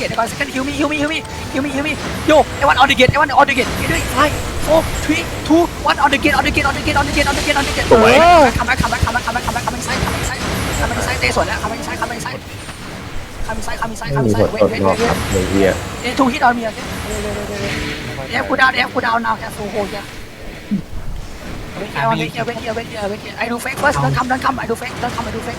เกตก่อนสแกนฮิวมีฮิวมีฮิวมีฮิวมีฮิวมีโยเอวันออเดเกตเอวันออเดเกตด้วยไฟโฟร์ทรีทูวันออเดเกตออเดเกตออเดเกตออเดเกตออเดเกตออนเดเกตโอ้ยคัมแบ็คคัมแบ็คคัมแบ็คคัมแบ็คคัมแบ็คคัมแบ็คซ้ายคัมแบ็คซ้ายคัมแบ็คซ้าเตะสวนแล้วคัมแบ็คซ้ายคัมแบ็คซ้ายคัมแบ็คซ้ายคัมแบ็คซ้ายคัมแบ็คซ้ายเวทเวทเวทเอทูฮิตเอนมีอะไรเอฟคูดาวเอฟคูดาวนาแอฟโซโฮแกเวทเวทเวทเวทเวทไอดูเฟกเฟิร์สเดินคำเดินคำไอดูเฟกเดินคำไอดูเฟก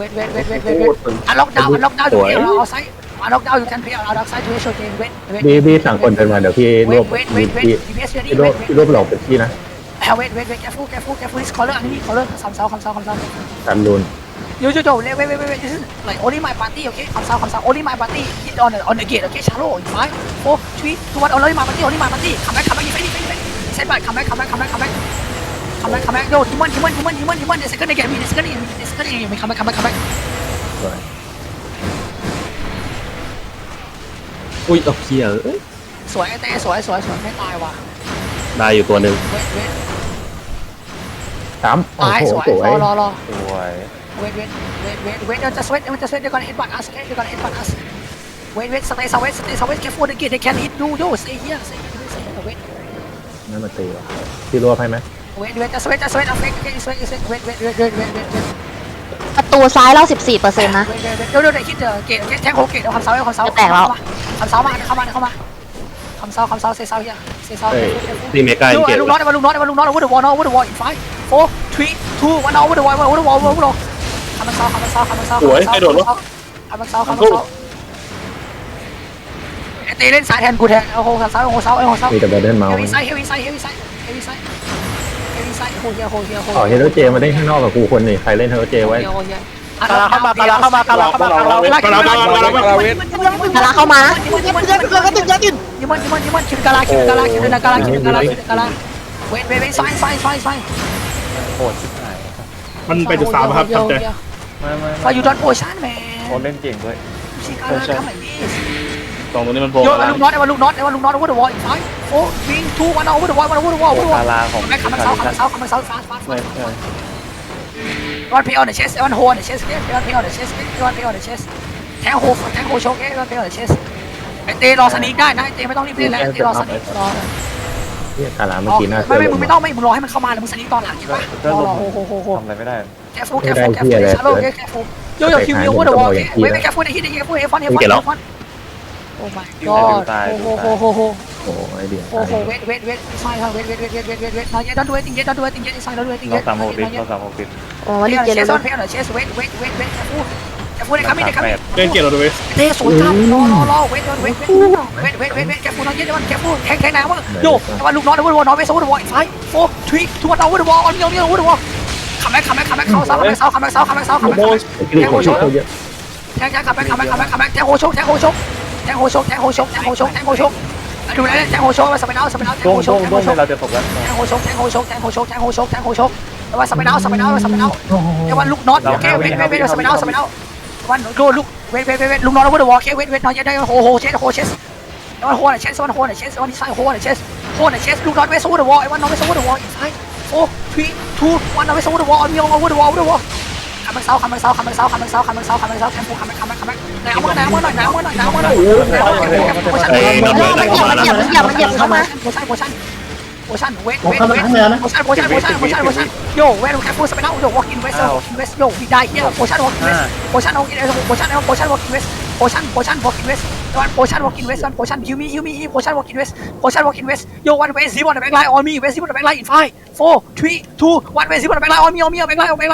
Wait, wait, wait, wait, wait, wait. Unlock down, unlock down. You play outside. Unlock down. You can play outside to show game. Wait, wait. บีบีสั่งคนเดินมาเดี๋ยวพี่รวบ Wait, บี wait, wait, พี่ wait. DPS ready. พี่รวบ Wait, พี่ wait. รวบหลอกเป็นพี่นะ Ah, Wait, wait, wait. Careful, careful, careful. This color, enemy color. Come south, come south, come south. ตันรุน Yo, yo, yo, wait, wait, wait, wait, this is like only my party, okay? Come south, come south, only my party. Hit on the on the gate, okay? Shallow, in five, four, three, two, one, only my party, only my party. Come back, come back, defend, defend, defend. Set back, come back, come back, come back, come back. คัมแบ็กคัมแบ็กโยทิมอนทิมอนทิมอนทิมอนทิมอนเดสเกิลในเกมมีเดสเกิลในเกมมีเดสเกิลในเกมมีคัมแบ็กคัมแบ็กคัมแบ็กอุ้ยตกเขียเอ้สวยไอ้เต้สวยสวยสวยไม่ตายว่ะตายอยู่ตัวหนึ่งเวทเวทสามตายสวยรอรอรสวยเวทเวทเวทเวทเวทเดี๋ยวจะสวีทเดี๋ยวจะสวีทเดี๋ยวก่อนเอ็ดบัตอัสเดี๋ยวก่อนเอ็ดบัตอัสเวทเวทสเตย์สวีทสเตย์สวีทแค่ฟูดเกตแค่นี้ดูดูเซย์เฮียเซย์เฮียเซยเวทนั่นมาตีว่ะตีรัวไปไหม Wait, wait, just wait, just wait, just wait, okay, just wait, just wait, wait, wait, wait, wait, wait, wait, wait, ประตูซ้ายเรา14เปอร์เซ็นต์นะ wait, wait, wait, เดี๋ยวเดี๋ยวเดี๋ยวคิดเดี๋ยวเกตเกตแทงโคเกตเอาคำเสาเอาคำเสาจะแตกแล้วคำเสามาเข้ามาเข้ามาคำเสาคำเสาเซเซาเฮียเซเซานี่เมกาลูเกตกน้อยมาลูกน้อยมาลูกน้อย over the wall over the wall in five four three two one over the wall over the wall over the wall คำเสาคำเสาคำเสาคำเสาคำเสาคำเสาคำเสาเตะเล่นสายแทนกูแทนเอาโหเสาเอาโหเสาเอาโหเสามีแต่บอลเดินเมาเฮฟวี่ไซด์เฮฟวี่ไซด์เฮฟวี่ไซด์เฮฟวี่ไซด์เฮฟวี่ไซ ด์โหเฮียโหเฮียโหอ๋อเฮโรเจมาเล่นข้างนอกกับกูคนนี่ใครเล่นเฮโรเจไว้กาลาเข้ามากาลาเข้ามากาลาเข้ามากาลาเวทกาลาเวทกาลาเวทกำลังเข้ามานะยิมันยิมันยิมันยิมันยิมันยิมันคิดกาลาคิดกาลาคิดกาลาคิดกาลาคิดกาลาเวทเวทเวทไซไซไซไซโหดชิบหายมันไปจุดสามครับทำใจไม่ไม่ฟายูดอนโพชั่นแมโอนเล่นเก่งด้วยชิ กาลาทำแบบนี้สองตัวนี้มันโผโยล่นลูกน็อตไอ้วันลูกน็อตไอ้วันลูกน็อตโอเวอร์เดอะวอลอีกไฟโอ้วิงทูวันโอเวอร์เดอะวอลวันโอเวอร์เดอะวอลโอเวอร์เดอะวอดาลราของแม็กคัมเซาคัมเซาคัมเซาฟาสฟาสไม่ไม่วันเพย์ออนเดอะเชสวันโฮออนเดอะเชสวันเพย์ออนเดอะเชสวันเพย์ออนเดอะเชสแทงโฮแทงโฮโชเกวันเพย์ออนเดอะเชสไอเตรอสนิกได้นะไอเตไม่ต้องรีบเล่นแล้วไอเตรอสนิกรอเนี่ยกาลาเมื่อกี้น่าไม่ไม่มึงไม่ต้องไม่มึงรอให้มันเข้ามาแล้วมึงสนิกตอนหลังใช่ปะรอรอโฮโฮโฮโฮทำอะไรไม่ได้ แคฟูแคฟูแคฟูชาโลแคฟูโยโย่คิวมิวโอเวอร์เดอะวอลเว้ยแคฟูได้ฮิตได้แคฟูเอฟอนเอฟอนเอฟอนโอ้ my โอ้โหโอ้โหโอ้โหโอ้ยเดียวโอ้โหเวทเวทเวทใช่ครับเวทเวทเวทเวทเวทเวทเวทน้อยเยอะดันด้วยติงเยอะดันด้วยติงเยอะใช่ยันด้วยติงเยอะสามหกปิดสามหกปิดโอ้รีบเจริญเชสเวทเชสเวทเวทเวทเวทจะพูดจะพูดเลยครับไม่ได้ครับเล่นเกียร์เราด้วยเตะสวนกลับรอรอรอเวทเวทเวทเวทเวทเวทเวทแกพูดน้อยเยอะดันแกพูแข็งแข็งนะว่าโยแต่ว่าลูกน้อยเดวอร์วอลน้อยไปโซ่เดวอร์ซ้ายโฟร์ทริกทวร์ดาเดวอร์ออนเงี้ยเงี้ยเดวอร์ขับแม็กขับแม็กขับแม็กเข้าซ้ายขับแม็กเซาขับแม็กเซาขับแม็กเซาขับแม็กแกโหชกแกขับแม็กขับแม็กขับแม็กแกโหชกแกโหชก แทงโฮชกแทงโฮชกแทงโฮชกแทงโฮชกดูแลแทงโฮชกมาสมัยดาวสมัยดาวแทงโต้งโฮชโต้กงแทงโฮโต้งชกเราจะตกแล้วแทงโฮชกแทงโฮชกแทงโฮชกแทงโฮชกแทงโฮชกแต่ว่าสมัยดาวสมัยดาวสมัยดาวเดี๋ยววันลูกน็อตโอเคเวทเวทเวทสมัยดาวสมัยดาววันโดนลูกเวทเวทเวทลูกน็อตแล้วก็เดอะวอลเคเวทเวทน้อยจะได้โฮโฮเชสโฮเชสแล้ววันโฮนเชสวันโฮนเชสวันที่ใส่โฮนเชสโฮนเชสลูกน็อตเวสโอเวอร์เดอะวอลไอ้วันน็อตเวสโอเวอร์เดอะวอลอีกไซโอ้ทรีทูวันน็อตเวสโอเวอร์เดอะวอลมีโอเวอร์เดอะวอลโอเวอร์เดอะวอล คัมแบ็กเซาคัมแบ็กเซาคัมแบ็กเซาคัมแบ็กเซาคัมแบ็กเซาคัมแบ็กเซาแคมปูคัมแบ็กคัมแบ็กคัมแบ็กหนาวมาหนาวมาหน่อยหนาวมาหน่อยหนาวมาหน่อยหนาวมาหน่อยโพชั่นเหยียบเหยียบเหยียบเหยียบเข้ามาโพชั่นโพชั่นโพชั่นเวทเวทเวทโพชั่นโพชั่นโพชั่นโพชั่นโพชั่นโยเวทแคมปูสเปนเอาโยวอล์กอินเวสโอินเวสโยวีได้เฮียโพชั่นวอล์กอินเวสโพชั่นวอล์กอินเวสโพชั่นโพชั่นวอล์กอินเวสโพชั่นโพชั่นวอล์กอินเวสวันโพชั่นวอล์กอินเวสวันโพชั่นยูมียูมีโพชั่นวอล์กอินเวสโพชั่นวอล์กอินเวสโยวันเวสซีบอลแบ็คไลน์ออนมีเวสซีบอลแบ็คไลน์อินไฟโฟทรีทูวันเวสซีบอลแบ็คไลน์ออนมีออนมีแบ็คไลน์ออนแบ็คไล